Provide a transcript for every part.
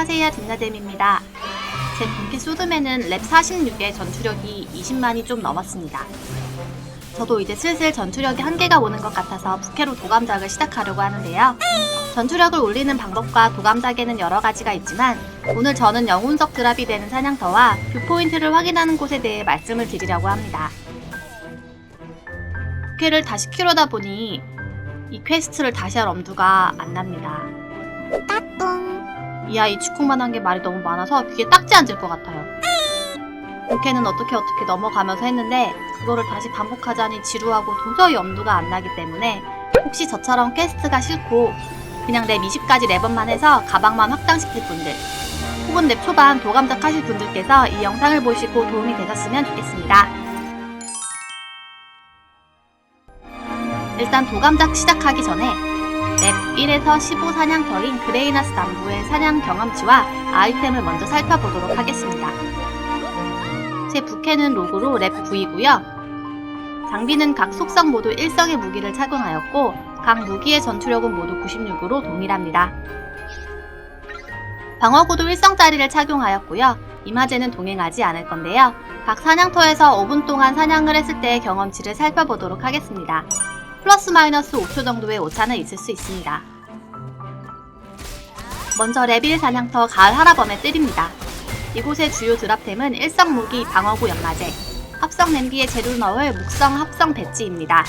안녕하세요 딥나뎀입니다. 제 분기 소드맨은 랩 46에 전투력이 20만이 좀 넘었습니다. 저도 이제 슬슬 전투력이 한계가 오는 것 같아서 부캐로 도감작을 시작하려고 하는데요. 전투력을 올리는 방법과 도감작에는 여러 가지가 있지만 오늘 저는 영운석 드랍이 되는 사냥터와 뷰포인트를 확인하는 곳에 대해 말씀을 드리려고 합니다. 부캐를 다시 키우다 보니 이 퀘스트를 다시 할 엄두가 안 납니다. 이 아이 축구만 한 게 말이 너무 많아서 귀에 딱지 앉을 것 같아요. 부캐는 어떻게 어떻게 넘어가면서 했는데 그거를 다시 반복하자니 지루하고 도저히 엄두가 안 나기 때문에 혹시 저처럼 퀘스트가 싫고 그냥 랩 20까지 레번만 해서 가방만 확장시킬 분들 혹은 랩 초반 도감작 하실 분들께서 이 영상을 보시고 도움이 되셨으면 좋겠습니다. 일단 도감작 시작하기 전에 랩 1에서 15 사냥터인 그레이나스 남부의 사냥 경험치와 아이템을 먼저 살펴보도록 하겠습니다. 제 부캐는 로그로 랩 9이고요. 장비는 각 속성 모두 일성의 무기를 착용하였고 각 무기의 전투력은 모두 96으로 동일합니다. 방어구도 일성짜리를 착용하였고요. 이마제는 동행하지 않을 건데요. 각 사냥터에서 5분 동안 사냥을 했을 때의 경험치를 살펴보도록 하겠습니다. 플러스 마이너스 5초 정도의 오차는 있을 수 있습니다. 먼저 레빌 사냥터 가을 할아범의 뜰입니다. 이곳의 주요 드랍템은 일성 무기 방어구 연마제, 합성 냄비에 재료를 넣을 묵성 합성 배지입니다.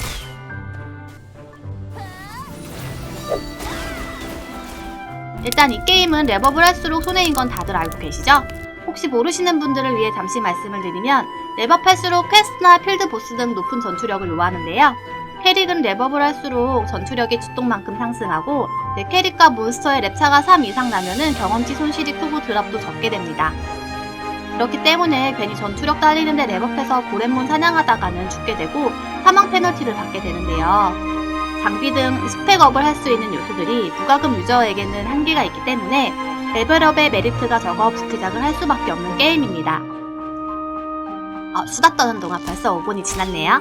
일단 이 게임은 랩업을 할수록 손해인 건 다들 알고 계시죠? 혹시 모르시는 분들을 위해 잠시 말씀을 드리면 랩업할수록 퀘스트나 필드 보스 등 높은 전투력을 요하는데요. 캐릭은 랩업을 할수록 전투력이 주똥만큼 상승하고 내 캐릭과 몬스터의 랩차가 3 이상 나면은 경험치 손실이 크고 드랍도 적게 됩니다. 그렇기 때문에 괜히 전투력 딸리는데 랩업해서 고렘몬 사냥하다가는 죽게 되고 사망 페널티를 받게 되는데요. 장비 등 스펙업을 할 수 있는 요소들이 무과금 유저에게는 한계가 있기 때문에 레벨업의 메리트가 적어 부캐작을 할 수밖에 없는 게임입니다. 어, 수다 떠는 동안 벌써 5분이 지났네요.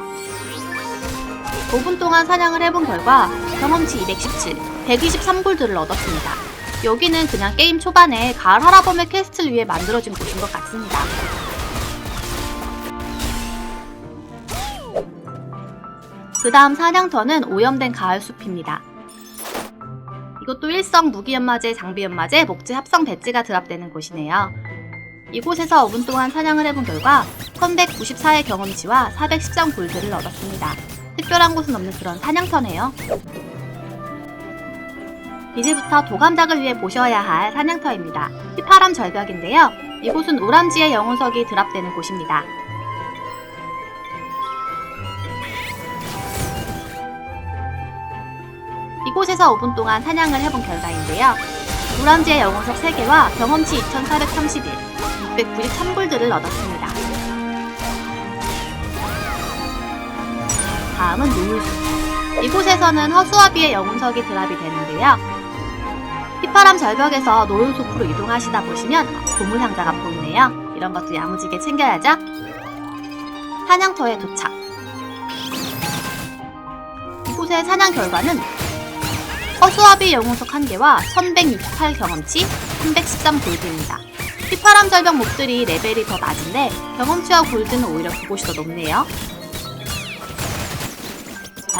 5분 동안 사냥을 해본 결과 경험치 217, 123골드를 얻었습니다. 여기는 그냥 게임 초반에 가을 할아범의 퀘스트를 위해 만들어진 곳인 것 같습니다. 그 다음 사냥터는 오염된 가을 숲입니다. 이것도 일성 무기연마제, 장비연마제, 목재 합성 배지가 드랍되는 곳이네요. 이곳에서 5분 동안 사냥을 해본 결과 1194의 경험치와 413 골드를 얻었습니다. 특별한 곳은 없는 그런 사냥터네요. 이제부터 도감작을 위해 보셔야 할 사냥터입니다. 휘파람 절벽인데요. 이곳은 오람지의 영혼석이 드랍되는 곳입니다. 이곳에서 5분 동안 사냥을 해본 결과인데요. 오람지의 영혼석 3개와 경험치 2431, 693골드를 얻었습니다. 다음은 노을숲. 이곳에서는 허수아비의 영혼석이 드랍이 되는데요. 휘파람 절벽에서 노을숲으로 이동하시다 보시면 보물 상자가 보이네요. 이런 것도 야무지게 챙겨야죠. 사냥터에 도착. 이곳의 사냥 결과는 허수아비 영웅석 1개와 1168 경험치, 313 골드입니다. 휘파람 절벽 몹들이 레벨이 더 낮은데 경험치와 골드는 오히려 그곳이 더 높네요.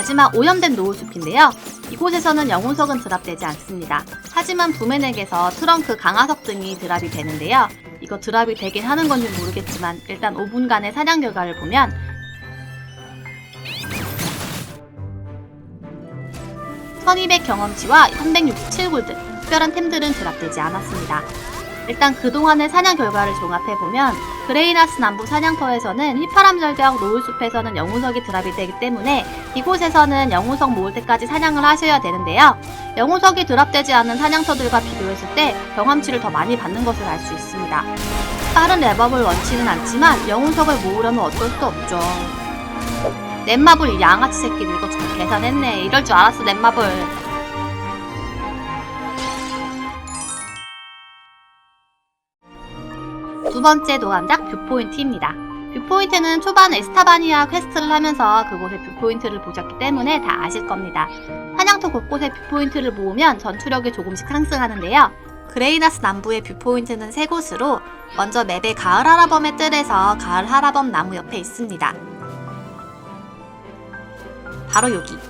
마지막 오염된 노을숲인데요. 이곳에서는 영혼석은 드랍되지 않습니다. 하지만 부메넥에서 트렁크 강화석 등이 드랍이 되는데요. 이거 드랍이 되긴 하는 건지 모르겠지만 일단 5분간의 사냥 결과를 보면 (1200) 경험치와 (367골드) 특별한 템들은 드랍되지 않았습니다. 일단 그동안의 사냥 결과를 종합해보면 그레이나스 남부 사냥터에서는 휘파람 절벽 노을숲에서는 영웅석이 드랍이 되기 때문에 이곳에서는 영웅석 모을 때까지 사냥을 하셔야 되는데요. 영웅석이 드랍되지 않은 사냥터들과 비교했을 때 경험치를 더 많이 받는 것을 알 수 있습니다. 다른 랩업을 원치는 않지만 영웅석을 모으려면 어쩔 수 없죠. 넷마블 이 양아치 새끼들 이거 잘 계산했네. 이럴 줄 알았어 넷마블. 두 번째 노감작 뷰포인트입니다. 뷰포인트는 초반 에스타바니아 퀘스트를 하면서 그곳의 뷰포인트를 보셨기 때문에 다 아실 겁니다. 사냥터 곳곳에 뷰포인트를 모으면 전투력이 조금씩 상승하는데요. 그레이나스 남부의 뷰포인트는 세 곳으로 먼저 맵의 가을 하라범의 뜰에서 가을 하라범 나무 옆에 있습니다. 바로 여기.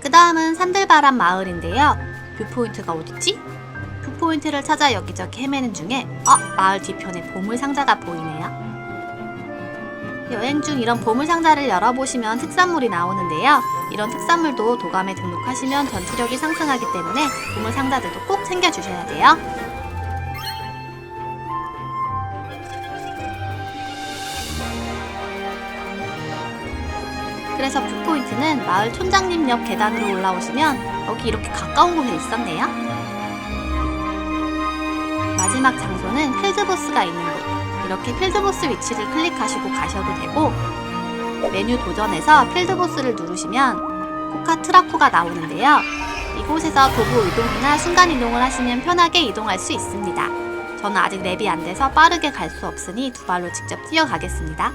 그 다음은 산들바람 마을인데요. 뷰포인트가 어딨지? 뷰포인트를 찾아 여기저기 헤매는 중에 어? 마을 뒤편에 보물상자가 보이네요. 여행 중 이런 보물상자를 열어보시면 특산물이 나오는데요. 이런 특산물도 도감에 등록하시면 전투력이 상승하기 때문에 보물상자들도 꼭 챙겨주셔야 돼요. 그래서 뷰포인트는 마을 촌장님 옆 계단으로 올라오시면 여기 이렇게 가까운 곳에 있었네요. 마지막 장소는 필드보스가 있는 곳. 이렇게 필드보스 위치를 클릭하시고 가셔도 되고 메뉴 도전에서 필드보스를 누르시면 코카 트라코가 나오는데요. 이곳에서 도구 이동이나 순간 이동을 하시면 편하게 이동할 수 있습니다. 저는 아직 랩이 안 돼서 빠르게 갈 수 없으니 두 발로 직접 뛰어가겠습니다.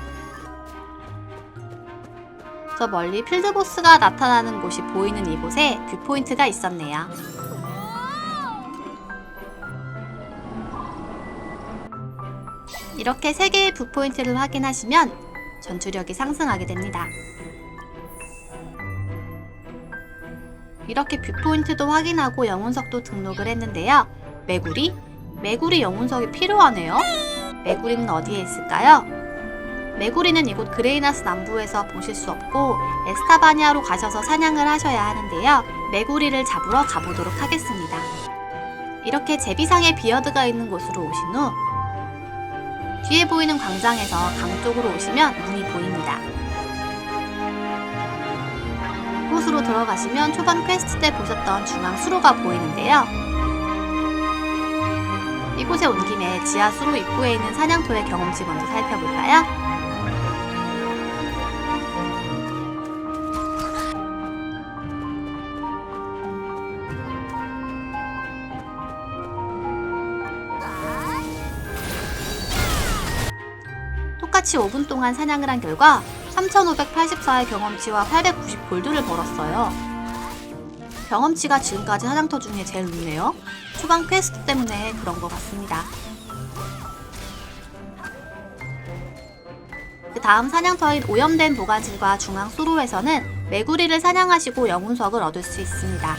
저 멀리 필드보스가 나타나는 곳이 보이는 이곳에 뷰포인트가 있었네요. 이렇게 세 개의 뷰포인트를 확인하시면 전투력이 상승하게 됩니다. 이렇게 뷰포인트도 확인하고 영혼석도 등록을 했는데요. 메구리? 메구리 영혼석이 필요하네요. 메구리는 어디에 있을까요? 메구리는 이곳 그레이나스 남부에서 보실 수 없고 에스타바니아로 가셔서 사냥을 하셔야 하는데요. 메구리를 잡으러 가보도록 하겠습니다. 이렇게 제비상의 비어드가 있는 곳으로 오신 후 뒤에 보이는 광장에서 강 쪽으로 오시면 문이 보입니다. 이곳으로 들어가시면 초반 퀘스트 때 보셨던 중앙 수로가 보이는데요. 이곳에 온 김에 지하 수로 입구에 있는 사냥터의 경험치 먼저 살펴볼까요? 똑같이 5분 동안 사냥을 한 결과 3,584의 경험치와 890 골드를 벌었어요. 경험치가 지금까지 사냥터 중에 제일 높네요. 초반 퀘스트 때문에 그런 것 같습니다. 그 다음 사냥터인 오염된 보가질과 중앙 수로에서는 메구리를 사냥하시고 영웅석을 얻을 수 있습니다.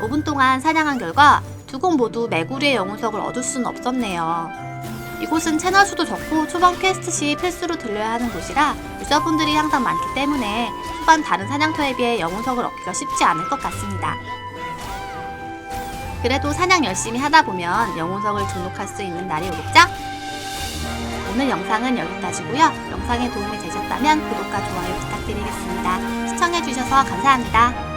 5분 동안 사냥한 결과 두곳 모두 메구리의 영웅석을 얻을 수는 없었네요. 이곳은 채널 수도 적고 초반 퀘스트 시 필수로 들려야 하는 곳이라 유저분들이 항상 많기 때문에 초반 다른 사냥터에 비해 영웅석을 얻기가 쉽지 않을 것 같습니다. 그래도 사냥 열심히 하다 보면 영웅석을 등록할 수 있는 날이 오겠죠? 오늘 영상은 여기까지고요. 영상에 도움이 되셨다면 구독과 좋아요 부탁드리겠습니다. 시청해주셔서 감사합니다.